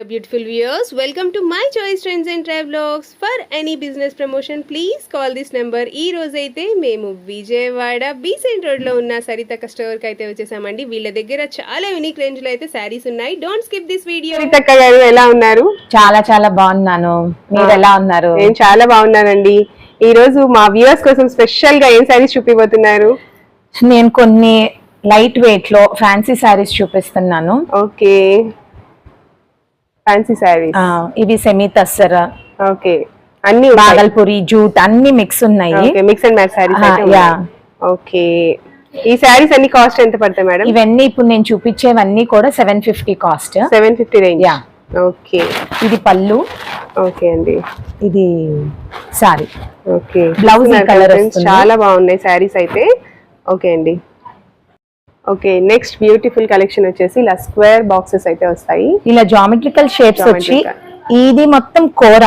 Beautiful viewers, welcome to my choice trends and travelogs. For any business promotion, please call this number. ఈ రోజైతే మేము Vijayawada Besant రోడ్లో ఉన్న సరితక్క స్టోర్కి అయితే వచ్చేసామండి. వీళ్ళ దగ్గర చాలా యూనిక్ రేంజ్లో అయితే శారీస్ ఉన్నాయి. డోంట్ స్కిప్ దిస్ వీడియో సరితక్క గారు ఎలా ఉన్నారు? చాలా చాలా బాగున్నాను. మీరు ఎలా ఉన్నారు? నేను చాలా బాగున్నానండి. ఈ రోజు మా వ్యూవర్స్ కోసం స్పెషల్గా ఏం శారీస్ చూపిపోతున్నారు నేను కొన్ని లైట్ వెయిట్లో ఫ్యాన్సీ శారీస్ చూపిస్తున్నాను. ఓకే ఫ్యాన్సీ శారీస్ ఇవి సెమీ తస్సర్. ఓకే. అన్ని బాగల్పూరి జూట్ అన్ని మిక్స్ ఉన్నాయి. Mix and match saris yeah. Okay. ఈ శారీస్ అన్ని కాస్ట్ ఎంత పడతాయి మేడం ఇవన్నీ ఇప్పుడు నేను చూపించేవన్నీ కూడా seven fifty cost seven fifty range Yeah. Okay. ఇది పళ్ళు. ఓకే అండి. ఇది సారీ ఓకే. Friends, వస్తుంది. చాలా బాగున్నాయి శారీస్ అయితే. ఓకే అండి. ఓకే నెక్స్ట్ బ్యూటిఫుల్ కలెక్షన్ వచ్చేసి ఇలా స్క్వేర్ బాక్సెస్ అయితే వస్తాయి. ఇలా జామెట్రికల్ షేప్స్ వచ్చి ఇది మొత్తం కూర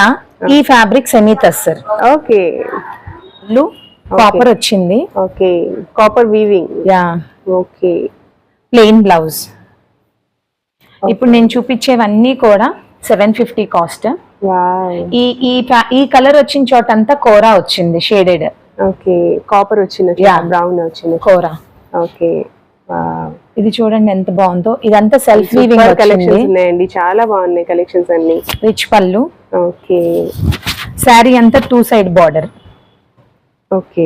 ఈ fabric semi tussar okay copper వచ్చింది. Okay copper weaving yeah okay plain blouse ఇప్పుడు నేను చూపించేవన్నీ కూడా సెవెన్ ఫిఫ్టీ కాస్ట్ ఈ ఈ ఈ కలర్ వచ్చిన చోట అంతా కోరా వచ్చింది shaded okay copper Yeah. Brown వచ్చిన కోరా. ఓకే ఇది చూడండి ఎంత బాగుందో. ఇదంతా సెల్ఫ్ వీవింగ్ కలెక్షన్స్ ఉన్నాయండి. చాలా బాగున్నాయి కలెక్షన్స్ అన్ని. రిచ్ పళ్ళు. ఓకే శారీ అంతా two side border okay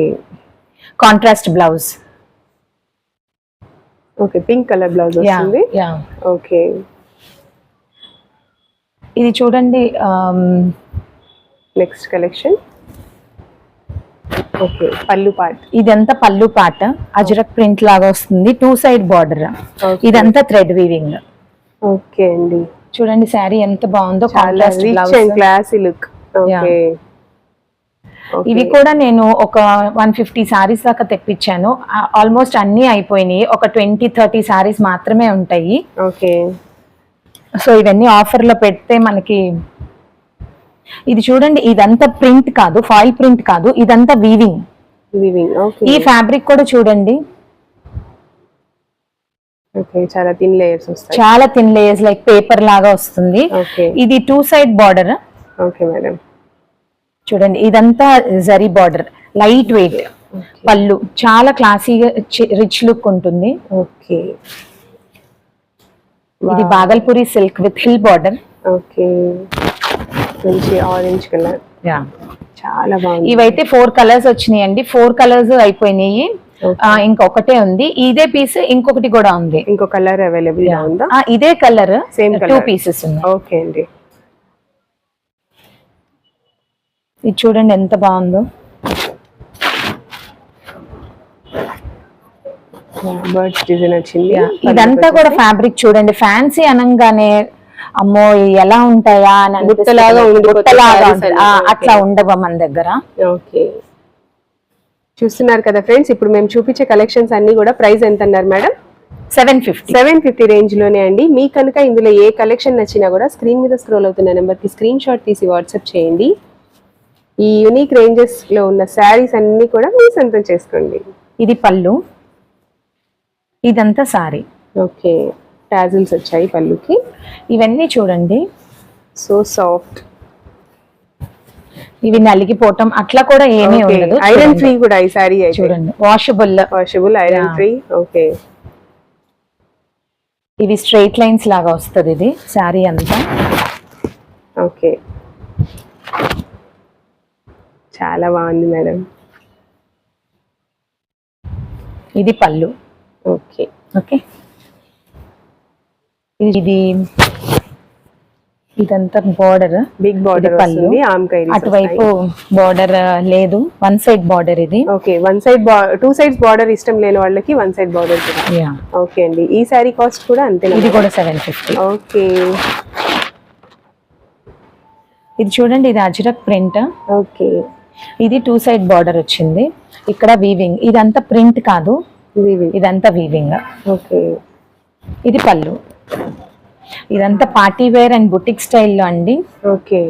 contrast blouse okay pink colour blouse yeah వస్తుంది. యా ఓకే ఇది చూడండి um, next collection okay pallu part ఇదంతా పళ్ళు పాట. అజరక్ ప్రింట్ లాగా వస్తుంది. Two side border. ఇదంతా థ్రెడ్ వీవింగ్ ఓకే అండి. చూడండి శారీ ఎంత బాగుందో క్లాసీ లుక్ ఇవి కూడా నేను ఒక వన్ ఫిఫ్టీ సారీస్ దాకా తెప్పించాను. ఆల్మోస్ట్ అన్ని అయిపోయినాయి. ఒక ట్వంటీ థర్టీ సారీస్ మాత్రమే ఉంటాయి. ఓకే సో ఇవన్నీ ఆఫర్లో పెడితే మనకి ఇది చూడండి ఇదంతా ప్రింట్ కాదు ఫాయిల్ ప్రింట్ కాదు ఇదంతా వీవింగ్ ఈ ఫ్యాబ్రిక్ కూడా చూడండి. చాలా థిన్ లేయర్స్ వస్తాయి. చాలా థిన్ లేయర్స్ లైక్ పేపర్ లాగా వస్తుంది. ఇది two side border okay madam చూడండి ఇదంతా జరీ బార్డర్ లైట్ వెయిట్ పళ్ళు. చాలా క్లాసీగా రిచ్ లుక్ ఉంటుంది. ఓకే ఇది Bhagalpuri silk with hill border okay మంచి ఆరెంజ్ కలర్ చాలా బాగుంది. ఇవైతే ఫోర్ కలర్స్ వచ్చినాయి అండి ఫోర్ కలర్స్ అయిపోయినాయి. ఇంకొకటే ఉంది. ఇదే పీస్ ఇంకొకటి కూడా ఉంది. ఇంకో కలర్ అవైలబుల్గా ఉందా? ఇదే కలర్. Same two. పీసెస్ ఉన్నాయి. ఓకే అండి. ఇది చూడండి ఎంత బాగుందో. బర్డ్స్ డిజైన్ వచ్చింది. ఇదంతా కూడా ఫ్యాబ్రిక్ చూడండి. ఫ్యాన్సీ అనగానే అమ్మో ఎలా ఉంటాయా అని. గుట్టలాగా. అట్లా ఉండవు మన దగ్గర? ఓకే. చూస్తున్నారు కదా ఫ్రెండ్స్ ఇప్పుడు మేము చూపించే కలెక్షన్స్ అన్ని కూడా ప్రైస్ ఎంత అన్నారు madam? Seven fifty. Seven fifty రేంజ్లోనే అండి. మీ కనుక ఇందులో ఏ కలెక్షన్ నచ్చినా కూడా స్క్రీన్ మీద స్క్రోల్ అవుతున్న నెంబర్కి స్క్రీన్ షాట్ తీసి వాట్సాప్ చేయండి. ఈ యూనిక్ రేంజెస్లో ఉన్న శారీస్ అన్ని కూడా మీ సొంతం చేసుకోండి. ఇది పళ్ళు. ఇదంతా సారీ ఓకే. టాజిల్స్ వచ్చాయి పళ్ళుకి. ఇవన్నీ చూడండి. So soft. ఇవి నలిగిపోవటం అట్లా కూడా ఏమీ ఉండదు. ఐరన్. ఫ్రీ కూడా ఈ అయితే. చూడండి. Washable washable iron. Free okay ఇవి స్ట్రైట్ లైన్స్ లాగా వస్తుంది ఇది శారీ అంతా. ఓకే చాలా బాగుంది మేడం. ఇది పళ్ళు. ఓకే ఓకే ఇది ఇది ఇదంతా బార్డర్ బిగ్ బార్డర్ పళ్ళు. అటువైపు బార్డర్ లేదు. వన్ సైడ్ బార్డర్ ఇది. Okay one side two sides border ఇష్టం లేని వాళ్ళకి వన్ సైడ్ బార్డర్ ఓకే అండి. ఈ శారీ కాస్ట్ కూడా అంతేనా ఇది కూడా సెవెన్ ఫిఫ్టీ ఓకే ఇది చూడండి ఇది అజ్రక్ ప్రింట్. ఓకే ఇది టూ సైడ్ బార్డర్ వచ్చింది. ఇక్కడ వీవింగ్ ఇదంతా ప్రింట్ కాదు. ఇదంతా వీవింగ్ ఓకే ఇది పళ్ళు. ఇదంతా పార్టీ వేర్ అండ్ బుటిక్ స్టైల్లో అండి. ఓకే.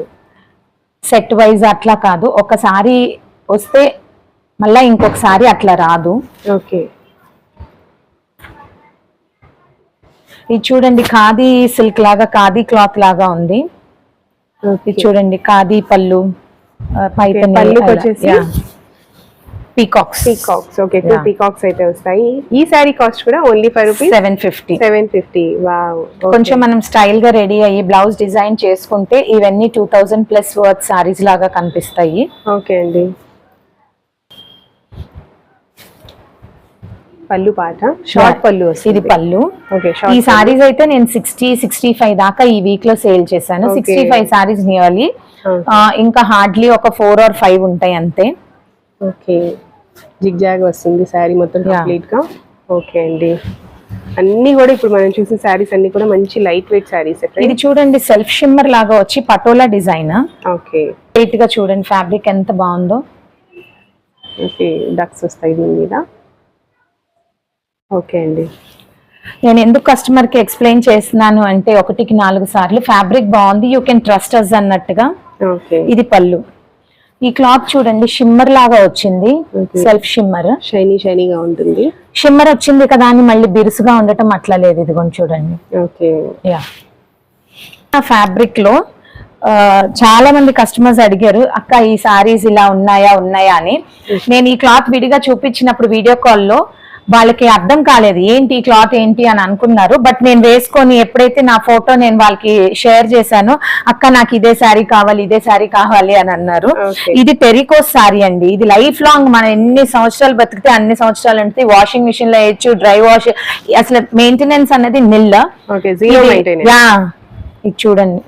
సెట్ వైజ్ అట్లా కాదు. ఒకసారి వస్తే మళ్ళీ ఇంకొకసారి అట్లా రాదు. ఓకే. ఇది చూడండి ఖాదీ సిల్క్ లాగా ఖాదీ క్లాత్ లాగా ఉంది. ఇది చూడండి ఖాదీ పళ్ళు పైతని పళ్ళుకి వచ్చేసి? Peacocks peacocks okay two. Peacocks అయితే వస్తాయి. ఈ శారీ కాస్ట్ కూడా only five rupees seven fifty seven fifty కొంచెం మనం స్టైల్గా రెడీ అయ్యి బ్లౌజ్ డిజైన్ చేసుకుంటే ఇవన్నీ two thousand plus worth saris లాగా కనిపిస్తాయి. ఓకే అండి. పళ్ళు పాట? షార్ట్ పళ్ళు ఇది పళ్ళు. ఈ సారీస్ అయితే నేను సిక్స్టీ సిక్స్టీ ఫైవ్ దాకా ఈ వీక్లో సేల్ చేశాను. Sixty five saris nearly. ఇంకా హార్డ్లీ ఒక ఫోర్ ఆర్ ఫైవ్ ఉంటాయి అంతే. ఓకే. జిగ్ జాగ్ వస్తుంది శారీ మొత్తం Yeah. కంప్లీట్గా ఓకే అండి. అన్ని కూడా ఇప్పుడు మనం చూసిన శారీస్ అన్ని కూడా మంచి లైట్ వెయిట్ శారీస్ ఇది చూడండి సెల్ఫ్ షిమ్మర్ లాగా వచ్చి పటోలా డిజైన్. ఓకే. లైట్గా చూడండి ఫ్యాబ్రిక్ ఎంత బాగుందో. ఓకే డక్స్ వస్తాయి దీని మీద. ఓకే అండి. నేను ఎందుకు కస్టమర్కి ఎక్స్ప్లెయిన్ చేస్తున్నాను అంటే ఒకటికి నాలుగు సార్లు ఫ్యాబ్రిక్ బాగుంది యూ కెన్ ట్రస్ట్ అస్ అన్నట్టుగా. ఓకే. ఇది పళ్ళు. ఈ క్లాత్ చూడండి షిమ్మర్ లాగా వచ్చింది. సెల్ఫ్ షిమ్మర్ షైనీ షైనీగా ఉంటుంది. షిమ్మర్ వచ్చింది కదా అని మళ్ళీ బిరుసుగా ఉండటం అట్లా లేదు ఇదిగోండి చూడండి. ఓకే. యా ఫ్యాబ్రిక్లో చాలా మంది కస్టమర్స్ అడిగారు అక్క ఈ సారీస్ ఇలా ఉన్నాయా ఉన్నాయా? అని. నేను ఈ క్లాత్ విడిగా చూపించినప్పుడు వీడియో కాల్లో వాళ్ళకి అర్థం కాలేదు ఏంటి ఈ క్లాత్ ఏంటి అని అనుకున్నారు. బట్ నేను వేసుకొని ఎప్పుడైతే నా ఫోటో నేను వాళ్ళకి షేర్ చేశానో అక్క నాకు ఇదే శారీ కావాలి ఇదే శారీ కావాలి అని అన్నారు. ఇది టెరికోస్ శారీ అండి. ఇది లైఫ్ లాంగ్ మనం ఎన్ని సంవత్సరాలు బతికితే అన్ని సంవత్సరాలు అంటే వాషింగ్ మిషన్లో వేయచ్చు డ్రై వాష్ అసలు మెయింటెనెన్స్ అనేది నిల్ల. ఇది- చూడండి.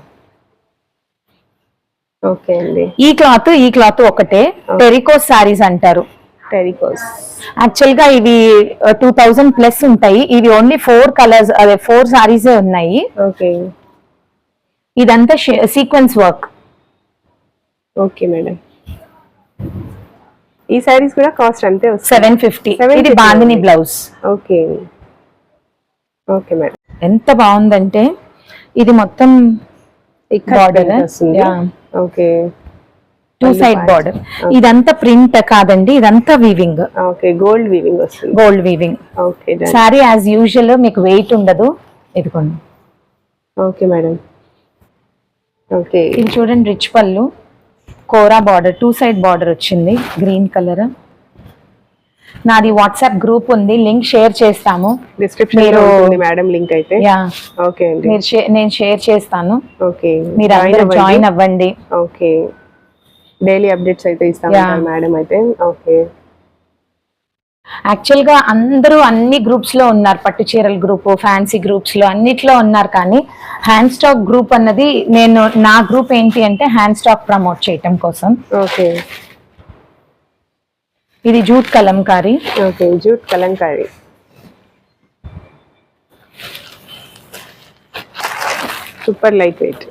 ఓకే అండి. ఈ క్లాత్ ఈ క్లాత్ ఒకటే. టెరికోస్ సారీస్ అంటారు. టెరికోస్ యాక్చువల్గా ఇవి టూ థౌజండ్ ప్లస్ ఉంటాయి. ఇవి ఓన్లీ ఫోర్ కలర్స్ అదే ఫోర్ సారీస్ ఉన్నాయి. ఓకే ఇదంతా సీక్వెన్స్ వర్క్ ఓకే మేడం ఈ సారీస్ కూడా కాస్ట్ అంతే సెవెన్ ఫిఫ్టీ 750 ఇది bandhani blouse okay okay madam ఎంత బాగుందంటే ఇది మొత్తం yeah. Okay two side border ఇదంతా ప్రింట్ కాదండి ఇదంతా వీవింగ్ ఓకే గోల్డ్ వీవింగ్ వస్తుంది. Gold weaving okay sari as usual మీకు వెయిట్ ఉండదు. ఇదిగోండి. Okay madam okay. ఇది చూడండి rich pallu. Kora border two side border వచ్చింది గ్రీన్ కలర్ నాది వాట్సాప్ గ్రూప్ ఉంది లింక్ షేర్ చేస్తాము. డిస్క్రిప్షన్లో మీరు- ఉంటుంది మేడం లింక్ అయితే. యా ఓకే అండి. నేను షేర్ చేస్తాను. ఓకే. మీరు అందరూ జాయిన్ అవ్వండి. ఓకే. డైలీ అప్డేట్స్ అయితే ఇస్తాం. మేడం అయితే. ఓకే యాక్చువల్గా అందరూ అన్ని గ్రూప్స్లో ఉన్నారు. పట్టు చీరల గ్రూప్ ఫ్యాన్సీ గ్రూప్స్లో అన్నిట్లో ఉన్నారు కానీ హ్యాండ్ స్టాక్ గ్రూప్ అన్నది నేను నా గ్రూప్ ఏంటి అంటే హ్యాండ్ స్టాక్ ప్రమోట్ చేయటం కోసం. ఓకే ఇది jute kalamkari. Okay jute kalamkari. Super light weight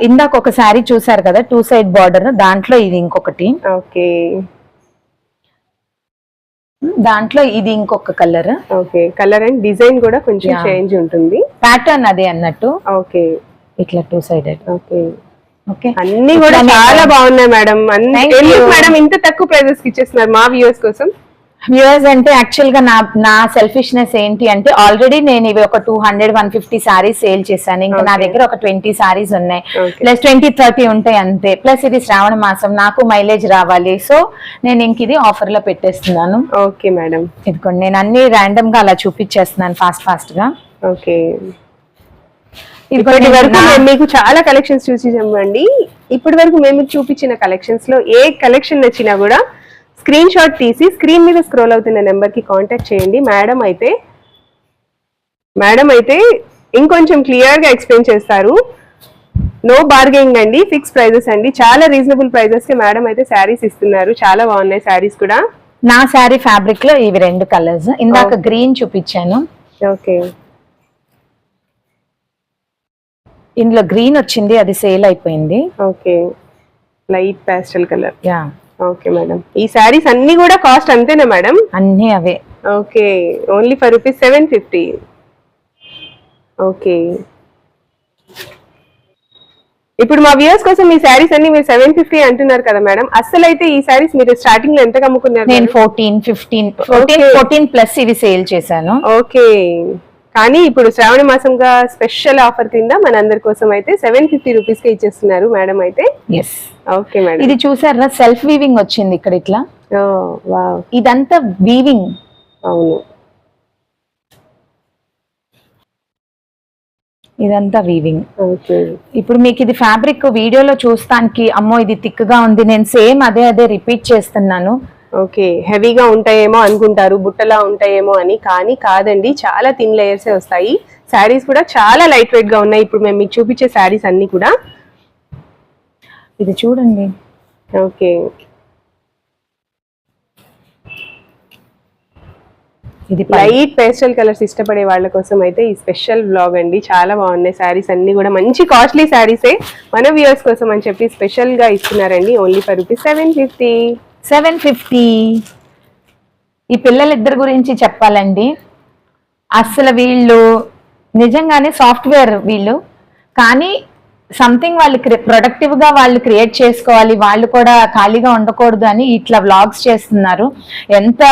ఇందాక ఒక శారీ చూసారు కదా టూ సైడ్ బార్డర్ దాంట్లో ఇది ఇంకొకటి. ఓకే. దాంట్లో ఇది ఇంకొక colour okay. Colour and design కూడా కొంచెం. చేంజ్ ఉంటుంది. ప్యాటర్న్ అదే అన్నట్టు. ఓకే. ఇట్లా టూ సైడెడ్ ఓకే. ఓకే. అన్ని కూడా చాలా నేను- బాగున్నాయి మేడం. మేడం ఇంత తక్కువ ప్రైజెస్ ఇచ్చేస్తున్నారు మా వ్యూవర్స్ కోసం? వ్యూవర్స్ అంటే యాక్చువల్గా నా నా సెల్ఫిష్నెస్ ఏంటి అంటే ఆల్రెడీ నేను ఇవి ఒక two hundred one fifty saris sale చేశాను. ఇంకా నా. దగ్గర ఒక ట్వంటీ సారీస్ ఉన్నాయి. ప్లస్ ట్వంటీ థర్టీ ఉంటాయి అంతే. ప్లస్ ఇది శ్రావణ మాసం నాకు మైలేజ్ రావాలి. సో నేను ఇంక ఇది ఆఫర్లో పెట్టేస్తున్నాను. ఓకే మేడం ఇదిగోండి నేను అన్ని ర్యాండమ్గా అలా చూపించేస్తున్నాను ఫాస్ట్ ఫాస్ట్గా. ఓకే ఇప్పటి వరకు మీకు చాలా కలెక్షన్స్ చూపించామండి ఇప్పటి వరకు మేము చూపించిన కలెక్షన్స్లో ఏ కలెక్షన్ నచ్చినా కూడా స్క్రీన్ షాట్ తీసి స్క్రీన్ మీద స్క్రోల్ అవుతున్న నెంబర్కి కాంటాక్ట్ చేయండి. మేడం అయితే మేడం అయితే ఇంకొంచెం క్లియర్గా ఎక్స్ప్లెయిన్ చేస్తారు. నో బార్గెనింగ్ అండి ఫిక్స్ ప్రైజెస్ అండి. చాలా రీజనబుల్ ప్రైజెస్కి మేడం అయితే శారీస్ ఇస్తున్నారు. చాలా బాగున్నాయి శారీస్ కూడా. నా శారీ ఫ్యాబ్రిక్లో ఇవి రెండు కలర్స్. ఇందాక గ్రీన్ చూపించాను. ఓకే. ఇందులో గ్రీన్ వచ్చింది అది సేల్ అయిపోయింది. Okay. Light pastel colour. Yeah. Okay madam. ఈ శారీస్ అన్ని కూడా కాస్ట్ అంతేనా మేడం? అన్ని అవే. Okay only for rupees seven fifty. Okay. ఇప్పుడు మా వ్యూవర్స్ కోసం ఈ శారీస్ అన్ని మీరు సెవెన్ ఫిఫ్టీ అంటున్నారు కదా మేడం. అసలు అయితే ఈ శారీస్ మీరు స్టార్టింగ్లో ఎంత అమ్ముకున్నారు నేను? Fourteen fifteen fourteen. Fourteen plus ఇవి సేల్ చేశాను. ఓకే. కానీ ఇప్పుడు శ్రావణ మాసంగా స్పెషల్ ఆఫర్ కింద మన అందరి కోసం అయితే సెవెన్ ఫిఫ్టీ రూపీస్కి ఇచ్చేస్తున్నారు మేడం అయితే. Yes okay madam. ఇది చూసారా? సెల్ఫ్ వీవింగ్ వచ్చింది ఇక్కడ ఇట్లా. వావ్. ఇదంతా వీవింగ్. అవును. ఇదంతా వీవింగ్. ఓకే. ఇప్పుడు మీకు ఇది ఫ్యాబ్రిక్ వీడియోలో చూస్తానికి అమ్మో ఇది థిక్గా ఉంది నేను సేమ్ అదే అదే రిపీట్ చేస్తున్నాను. ఓకే హెవీగా ఉంటాయేమో అనుకుంటారు బుట్టలా ఉంటాయేమో అని. కానీ కాదండి చాలా థిన్ లేయర్స్ వస్తాయి. శారీస్ కూడా చాలా లైట్ వెయిట్గా ఉన్నాయి. ఇప్పుడు మేము మీకు చూపించే శారీస్ అన్ని కూడా. ఇది చూడండి. ఓకే. ఇది లైట్ పేస్టల్ కలర్స్ ఇష్టపడే వాళ్ళ కోసం అయితే ఈ స్పెషల్ బ్లాగ్ అండి. చాలా బాగున్నాయి శారీస్ అన్ని కూడా. మంచి కాస్ట్లీ శారీసే మన వ్యూవర్స్ కోసం అని చెప్పి స్పెషల్గా ఇస్తున్నారండి. Only for rupees seven fifty. Seven fifty. ఈ పిల్లలిద్దరి గురించి చెప్పాలండి. అస్సలు వీళ్ళు నిజంగానే సాఫ్ట్వేర్ వీళ్ళు. కానీ సంథింగ్ వాళ్ళు ప్రొడక్టివ్గా వాళ్ళు క్రియేట్ చేసుకోవాలి. వాళ్ళు కూడా ఖాళీగా ఉండకూడదు అని ఇట్లా వ్లాగ్స్ చేస్తున్నారు. ఎంత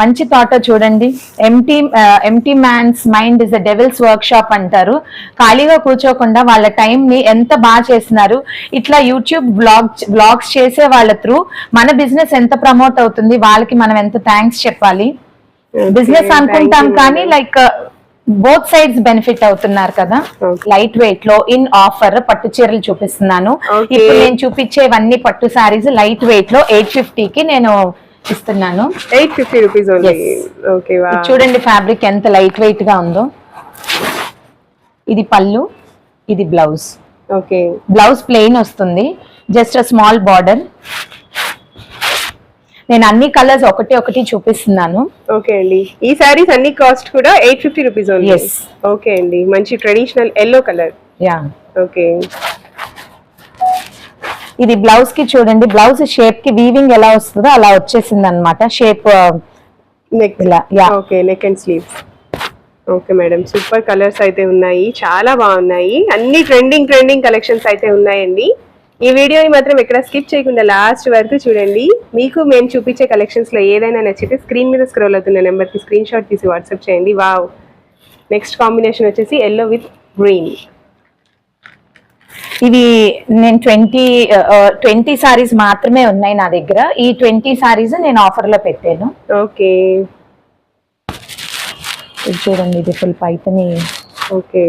మంచి థాట్ చూడండి. Empty empty man's mind is a devil's workshop అంటారు. ఖాళీగా కూర్చోకుండా వాళ్ళ టైం ని ఎంత బాగా చేస్తున్నారు ఇట్లా యూట్యూబ్ బ్లాగ్ బ్లాగ్స్ చేసే వాళ్ళ త్రూ మన బిజినెస్ ఎంత ప్రమోట్ అవుతుంది వాళ్ళకి మనం ఎంత థ్యాంక్స్ చెప్పాలి. బిజినెస్ అనుకుంటాం కానీ లైక్ బోత్ సైడ్స్ బెనిఫిట్ అవుతున్నారు కదా. లైట్ వెయిట్లో ఇన్ ఆఫర్ పట్టు చీరలు చూపిస్తున్నాను. ఇప్పుడు నేను చూపించేవన్నీ పట్టు సారీస్ లైట్ వెయిట్లో ఎయిట్కి నేను ఇస్తున్నాను. Eight fifty rupees. ఓకే చూడండి ఫ్యాబ్రిక్ ఎంత లైట్ వెయిట్గా ఉందో. ఇది పళ్ళు ఇది బ్లౌజ్ ఓకే బ్లౌజ్ ప్లెయిన్ వస్తుంది. జస్ట్ స్మాల్ బార్డర్ నేను అన్ని కలర్స్ ఒకటి ఒకటి చూపిస్తున్నాను. ఓకే అండి. ఈ శారీస్ అన్ని కాస్ట్ కూడా ఎయిట్ ఫిఫ్టీ రూపీస్. ఓకే అండి. మంచి traditional yellow colour yeah okay ఇది బ్లౌజ్కి చూడండి. బ్లౌజ్ షేప్కి వీవింగ్ ఎలా వస్తుందో అలా వచ్చేసింది అనమాట shape neck okay neck and sleeves okay madam super colours అయితే ఉన్నాయి. చాలా బాగున్నాయి. అన్ని ట్రెండింగ్ ట్రెండింగ్ కలెక్షన్స్ అయితే ఉన్నాయండి. ఈ వీడియోని మాత్రం ఎక్కడ స్కిప్ చేయకుండా లాస్ట్ వరకు చూడండి. మీకు మేము చూపించే కలెక్షన్స్లో ఏదైనా నచ్చితే స్క్రీన్ మీద స్క్రోల్ అవుతున్న నెంబర్కి స్క్రీన్ షాట్ తీసి వాట్సాప్ చేయండి. వావ్ నెక్స్ట్ కాంబినేషన్ వచ్చేసి ఎల్లో విత్ గ్రీన్ ఇవి నేను ట్వంటీ ట్వంటీ సారీస్ మాత్రమే ఉన్నాయి నా దగ్గర. ఈ ట్వంటీ సారీస్ నేను ఆఫర్లో పెట్టాను. ఓకే. ఇది చూడండి ఇది ఫుల్ పైతని ఓకే.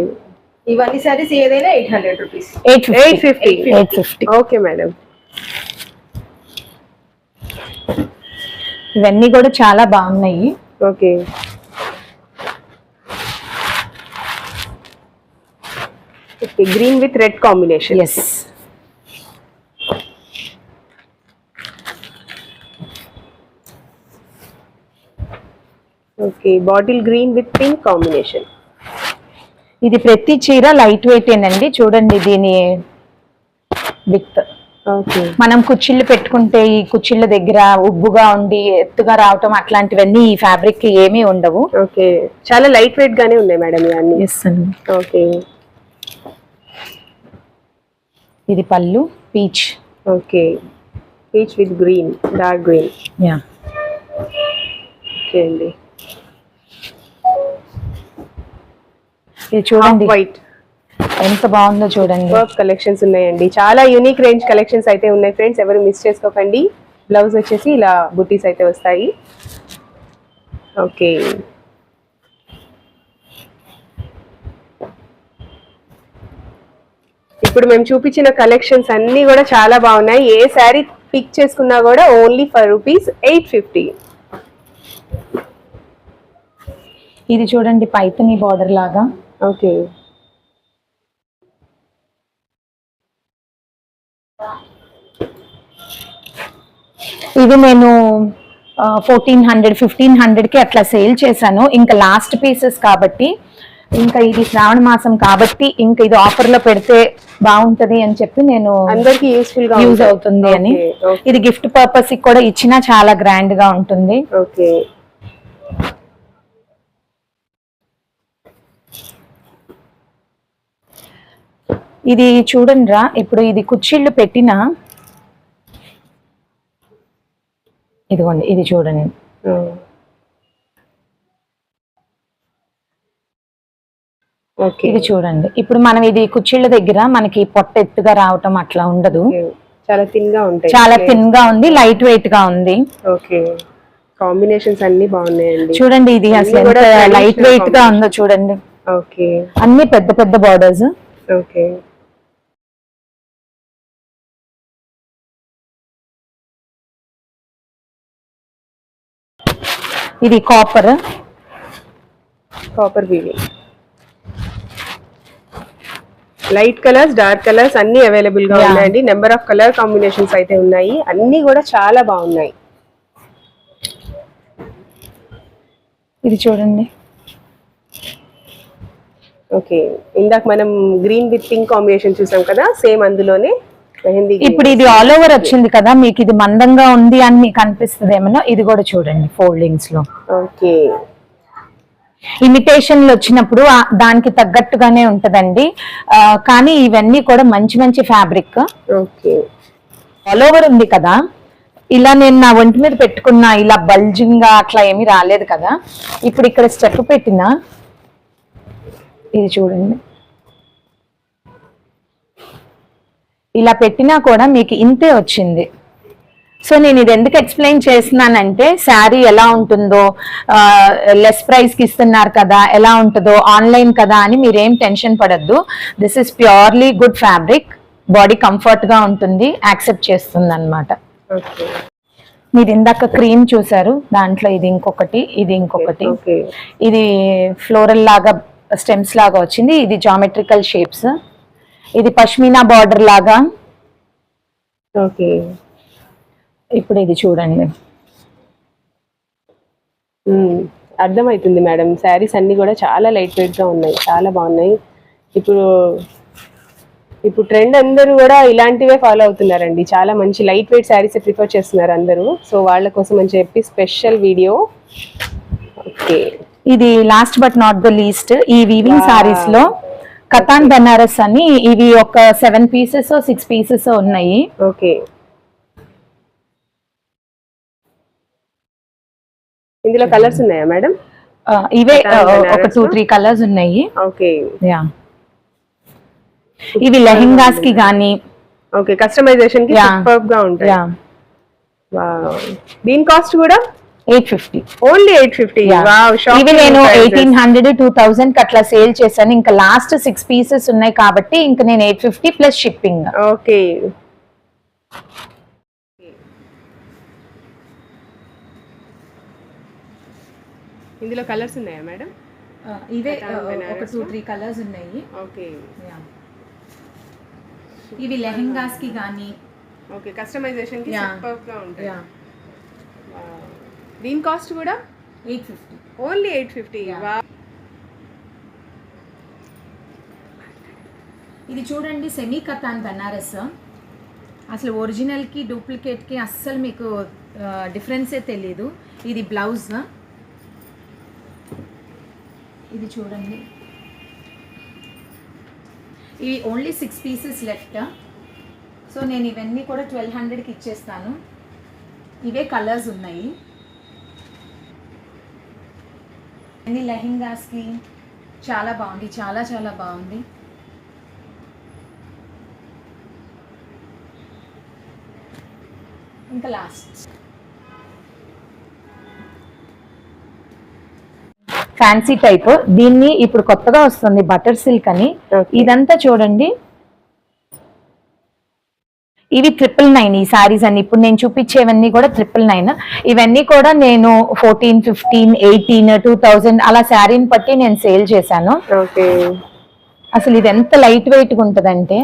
ఇవన్నీ సారీస్ ఏదైనా eight hundred rupees. Eight eight fifty. Eight fifty. Okay madam. ఇవన్నీ కూడా చాలా బాగున్నాయి. Okay. Okay green with red combination yes okay bottle green with pink combination ఇది ప్రతి చీర లైట్ వెయిట్ ఏనండి. చూడండి దీని విత్ ఓకే మనం కుచ్చిళ్ళు పెట్టుకుంటే ఈ కుచ్చిళ్ళ దగ్గర ఉబ్బుగా ఉండి ఎత్తుగా రావటం అట్లాంటివన్నీ ఈ ఫ్యాబ్రిక్ ఏమీ ఉండవు. ఓకే చాలా లైట్ వెయిట్ గానే ఉన్నాయి మేడం ఇవన్నీ. ఓకే ఇది pallu peach. Okay. Peach with green dark green. Yeah. Okay అండి. ఇది చూడండి. వైట్ ఎంత బాగుందో చూడండి. వర్క్ కలెక్షన్స్ ఉన్నాయండి. చాలా యూనిక్ రేంజ్ కలెక్షన్స్ అయితే ఉన్నాయి ఫ్రెండ్స్ ఎవరు మిస్ చేసుకోకండి. బ్లౌజ్ వచ్చేసి ఇలా బుటీస్ అయితే వస్తాయి. ఓకే. ఇప్పుడు మేము చూపించిన కలెక్షన్స్ అన్ని కూడా చాలా బాగున్నాయి. ఏ శారీ పిక్ చేసుకున్నా కూడా only for rupees eight fifty. ఇది చూడండి పైతని బార్డర్ లాగా. ఓకే. ఇది నేను ఫోర్టీన్ హండ్రెడ్ ఫిఫ్టీన్ హండ్రెడ్కి అట్లా సేల్ చేశాను. ఇంకా లాస్ట్ పీసెస్ కాబట్టి ఇంకా ఇది శ్రావణ మాసం కాబట్టి ఇంకా ఇది ఆఫర్లో పెడితే బాగుంటది అని చెప్పి నేను అందరికి యూస్ఫుల్గా యూజ్ అవుతుంది అని. ఇది గిఫ్ట్ పర్పస్కి కూడా ఇచ్చినా చాలా గ్రాండ్గా ఉంటుంది. ఓకే ఇది చూడండి రా ఇప్పుడు ఇది కుర్చీళ్ళు పెట్టిన ఇదిగోండి ఇది చూడండి. ఇది చూడండి. ఇప్పుడు మనం ఇది కుర్చీళ్ళ దగ్గర మనకి పొట్ట ఎత్తుగా రావటం అట్లా ఉండదు. చాలా థిన్గా ఉంటాయి. చాలా థిన్గా ఉంది లైట్ వెయిట్గా ఉంది. ఓకే కాంబినేషన్స్ అన్ని బాగున్నాయండి. చూడండి ఇది అసలు లైట్ వెయిట్గా ఉందో చూడండి. ఓకే అన్ని పెద్ద పెద్ద బార్డర్స్ ఓకే ఇది copper copper weaving light colours dark colours అన్ని అవైలబుల్గా. ఉన్నాయండి. నెంబర్ ఆఫ్ కలర్ కాంబినేషన్స్ అయితే ఉన్నాయి. అన్ని కూడా చాలా బాగున్నాయి. ఇది చూడండి. ఓకే ఇందాక మనం గ్రీన్ విత్ పింక్ కాంబినేషన్ చూసాం కదా సేమ్ అందులోనే. ఇప్పుడు ఇది ఆల్ ఓవర్ వచ్చింది కదా మీకు ఇది మందంగా ఉంది అని మీకు అనిపిస్తుంది ఏమన్నా? ఇది కూడా చూడండి ఫోల్డింగ్స్లో. ఓకే ఇమిటేషన్లు వచ్చినప్పుడు దానికి తగ్గట్టుగానే ఉంటదండి. కానీ ఇవన్నీ కూడా మంచి మంచి ఫ్యాబ్రిక్ ఓకే. ఆల్ ఓవర్ ఉంది కదా. ఇలా నేను నా ఒంటి మీద పెట్టుకున్నా ఇలా బల్జింగ్గా అట్లా ఏమీ రాలేదు కదా. ఇప్పుడు ఇక్కడ స్టెప్ పెట్టిన ఇది చూడండి. ఇలా పెట్టినా కూడా మీకు ఇంతే వచ్చింది. సో నేను ఇది ఎందుకు ఎక్స్ప్లెయిన్ చేస్తున్నానంటే శారీ ఎలా ఉంటుందో లెస్ ప్రైస్కి ఇస్తున్నారు కదా ఎలా ఉంటుందో ఆన్లైన్ కదా అని మీరేం టెన్షన్ పడద్దు. This is purely good fabric body కంఫర్ట్గా ఉంటుంది యాక్సెప్ట్ చేస్తుంది అనమాట మీరు ఇందాక క్రీమ్ చూసారు దాంట్లో ఇది ఇంకొకటి ఇది ఇంకొకటి. ఇది ఫ్లోరల్ లాగా స్టెమ్స్ లాగా వచ్చింది ఇది జామెట్రికల్ షేప్స్ ఇది పష్మీనా బార్డర్ లాగా. ఓకే ఇప్పుడు ఇది చూడండి. అర్థమవుతుంది మేడం. శారీస్ అన్ని కూడా చాలా లైట్ వెయిట్గా ఉన్నాయి. చాలా బాగున్నాయి. ఇప్పుడు ఇప్పుడు ట్రెండ్ అందరూ కూడా ఇలాంటివే ఫాలో అవుతున్నారండి. చాలా మంచి లైట్ వెయిట్ శారీస్ ప్రిఫర్ చేస్తున్నారు అందరూ. సో వాళ్ళ కోసం అని చెప్పి స్పెషల్ వీడియో ఓకే. ఇది last but not the least ఈ వీవింగ్. సారీస్లో కతాన్ బనారస్ అని ఇవి ఒక సెవెన్ పీసెస్ సిక్స్ పీసెస్ ఉన్నాయి. ఓకే ఇందులో కలర్స్ ఉన్నాయా మేడం ఇవే ఒక టూ? త్రీ కలర్స్ ఉన్నాయి. ఓకే యా ఇవి లెహెంగాస్కి గానీ. ఓకే కస్టమైజేషన్కి. సూపర్గా ఉంటాయి. యా. దీని కాస్ట్ కూడా? Eight fifty only eight fifty ఇవి నేను ఎయిటీన్ హండ్రెడ్ టూ థౌసండ్ అట్లా సేల్ చేశాను. ఇంకా లాస్ట్ సిక్స్ పీసెస్ ఉన్నాయి కాబట్టి ఇంకా నేను eight fifty plus shipping okay ఇందులో కలర్స్ ఉన్నాయా మేడం ఇవే ఒక టూ? త్రీ కలర్స్ ఉన్నాయి. ఓకే. ఇవి లెహెంగాస్కి గానీ. ఓకే కస్టమైజేషన్కి. సూపర్గా ఉంటాయి. దీని కాస్ట్ కూడా? Eight fifty only eight fifty ఇది చూడండి సెమీ కతాన్ బనారస్ అసలు ఒరిజినల్కి డూప్లికేట్కి అస్సలు మీకు డిఫరెన్సే తెలియదు ఇది బ్లౌజ్ ఇది చూడండి. ఇవి only six pieces left so నేను ఇవన్నీ కూడా ట్వెల్వ్ హండ్రెడ్కి ఇచ్చేస్తాను. ఇవే కలర్స్ ఉన్నాయి. అన్ని లెహెంగాస్కి చాలా బాగుంది చాలా చాలా బాగుంది. ఇంకా లాస్ట్ ఫ్యాన్సీ టైప్ దీన్ని ఇప్పుడు కొత్తగా వస్తుంది బటర్ సిల్క్ అని. ఇదంతా చూడండి. ఇవి ట్రిపుల్ నైన్ ఈ సారీస్ అన్ని. ఇప్పుడు నేను చూపించేవన్నీ కూడా ట్రిపుల్ నైన్ ఇవన్నీ కూడా నేను fourteen fifteen eighteen two thousand అలా శారీని బట్టి నేను సేల్ చేశాను. అసలు ఇది ఎంత లైట్ వెయిట్గా ఉంటదంటే.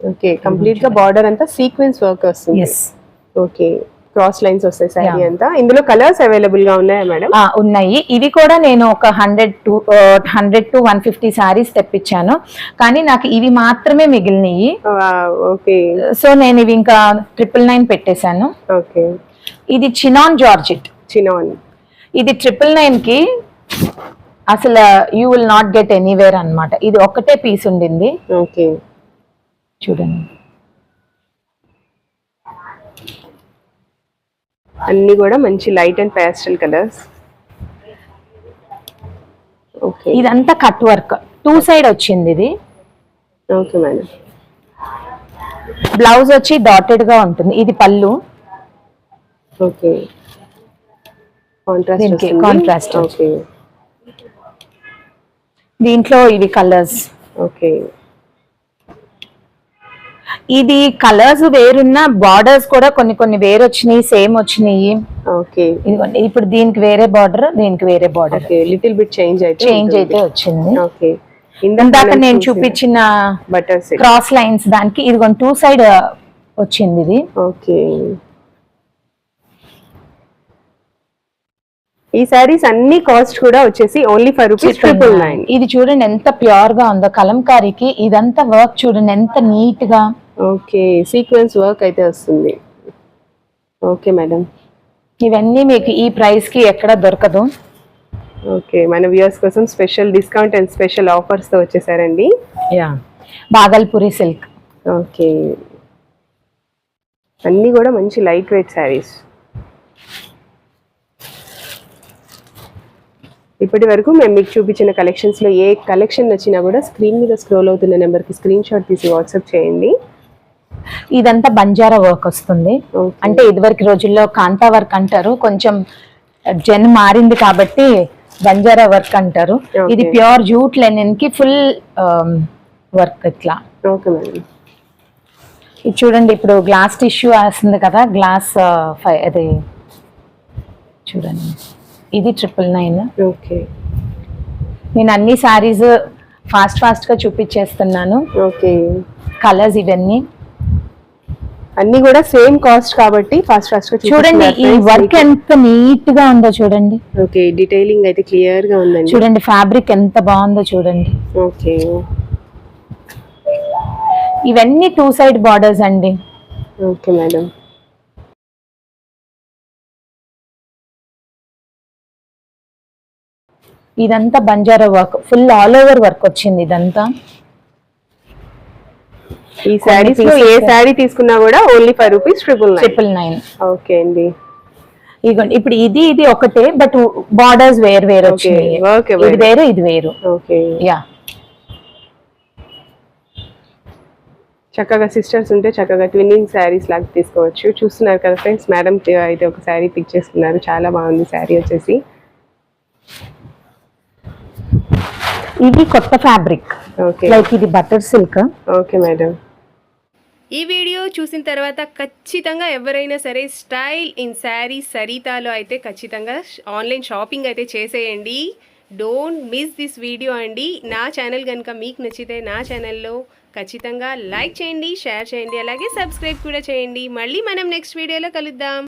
ఓకే కంప్లీట్గా బార్డర్ అంతా సీక్వెన్స్ వర్క్ వస్తుంది. ఓకే క్రాస్ లైన్స్ వస్తాయి శారీ. అంతా. ఇందులో కలర్స్ అవైలబుల్గా ఉన్నాయా మేడం? ఉన్నాయి. ఇవి కూడా నేను ఒక hundred to hundred to one fifty saris తెప్పించాను. కానీ నాకు ఇవి మాత్రమే మిగిలినవి ఓకే. సో నేను ఇవి ఇంకా ట్రిపుల్ నైన్ పెట్టేశాను. ఓకే. ఇది చినాన్ జార్జిట్ చినాన్ ఇది ట్రిపుల్ నైన్కి అసలు you will not get anywhere అన్నమాట. ఇది ఒక్కటే పీస్ ఉండింది. ఓకే. చూడండి. అన్ని కూడా మంచి light and pastel colours okay ఇదంతా కట్ వర్క్ టూ సైడ్ వచ్చింది ఇది. ఓకే మేడం బ్లౌజ్ వచ్చి డాటెడ్గా ఉంటుంది. ఇది పళ్ళు. Okay contrast contrast. ఓకే దీంట్లో ఇవి కలర్స్ ఓకే ఇది కలర్స్ వేరున్న బార్డర్స్ కూడా కొన్ని కొన్ని వేరు వచ్చినాయి సేమ్ వచ్చినాయి ఓకే. ఇదిగోండి ఇప్పుడు దీనికి వేరే బార్డర్ దీనికి వేరే బార్డర్ లిటిల్ బిట్ చేంజ్ అయితే చేంజ్ అయితే వచ్చింది. ఓకే. ఇందాక నేను చూపించిన బటర్ క్రాస్ లైన్స్ దానికి ఇదిగోండి టూ సైడ్ వచ్చింది ఇది. ఓకే. ఈ సారీస్ అన్ని కాస్ట్ కూడా వచ్చేసి only for rupees triple nine ఇది చూడండి ఎంత ప్యూర్గా ఉందో. కలంకారీకి ఇదంతా వర్క్ చూడండి ఎంత నీట్గా. ఓకే సీక్వెన్స్ వర్క్ అయితే వస్తుంది. ఓకే మేడం ఇవన్నీ మీకు ఈ ప్రైస్కి ఎక్కడ దొరకదు. ఓకే మన వ్యూయర్స్ కోసం స్పెషల్ డిస్కౌంట్ అండ్ స్పెషల్ ఆఫర్స్తో వచ్చేసారండి. Yeah Bhagalpuri silk okay. అన్నీ కూడా మంచి లైట్ వెయిట్ శారీస్ ఇప్పటి వరకు మేము మీకు చూపించిన కలెక్షన్స్లో ఏ కలెక్షన్ నచ్చినా కూడా స్క్రీన్ మీద స్క్రోల్ అవుతున్న నెంబర్కి స్క్రీన్ షాట్ తీసి వాట్సాప్ చేయండి. ఇదంతా బంజారా వర్క్ వస్తుంది. అంటే ఇదివరకు రోజుల్లో కాంతా వర్క్ అంటారు. కొంచెం జన్ మారింది కాబట్టి బంజారా వర్క్ అంటారు. ఇది ప్యూర్ జూట్ లెనిన్కి ఫుల్ వర్క్ ఇట్లా. ఇది చూడండి ఇప్పుడు గ్లాస్ టిష్యూ వేస్తుంది కదా గ్లాస్ అది చూడండి. ఇది ట్రిపుల్ నైన్. ఓకే. నేను అన్ని సారీస్ ఫాస్ట్ ఫాస్ట్గా చూపించేస్తున్నాను. ఓకే. కలర్స్ ఇవన్నీ. అన్ని కూడా సేమ్ కాస్ట్ కాబట్టి ఫాస్ట్ ఫాస్ట్గా చూడండి ఈ వర్క్ ఎంత నీట్గా ఉందో చూడండి. ఓకే డీటెయిలింగ్ అయితే క్లియర్గా ఉందండి. చూడండి ఫ్యాబ్రిక్ ఎంత బాగుందో చూడండి. ఓకే. ఇవన్నీ టూ సైడ్ బార్డర్స్ అండి. Okay madam. ఇదంతా Banjara work full all over work వచ్చింది ఇదంతా. ఈ శారీస్లో ఏ శారీ తీసుకున్నా కూడా only five rupees triple triple nine okay అండి. ఇదిగోండి ఇప్పుడు ఇది ఇది ఒకటే బట్ బార్డర్స్ వేరు వేరు వచ్చినాయి. ఇది వేరు. వేరు ఇది వేరు. ఓకే యా చక్కగా సిస్టర్స్ ఉంటే చక్కగా ట్విన్నింగ్ శారీస్ లాగా తీసుకోవచ్చు. చూస్తున్నారు కదా ఫ్రెండ్స్ మేడం అయితే ఒక శారీ పిక్ చేసుకున్నారు. చాలా బాగుంది శారీ వచ్చేసి. ఇది కొత్త ఫ్యాబ్రిక్ ఓకే లైక్ ఇది బటర్ సిల్క్ ఓకే మేడం ఈ వీడియో చూసిన తర్వాత ఖచ్చితంగా ఎవరైనా సరే స్టైల్ ఇన్ శారీ సరితాలో అయితే ఖచ్చితంగా ఆన్లైన్ షాపింగ్ అయితే చేసేయండి. డోంట్ మిస్ దిస్ వీడియో అండి. నా ఛానల్ కనుక మీకు నచ్చితే నా ఛానల్లో ఖచ్చితంగా లైక్ చేయండి షేర్ చేయండి అలాగే సబ్స్క్రైబ్ కూడా చేయండి. మళ్ళీ మనం నెక్స్ట్ వీడియోలో కలుద్దాం.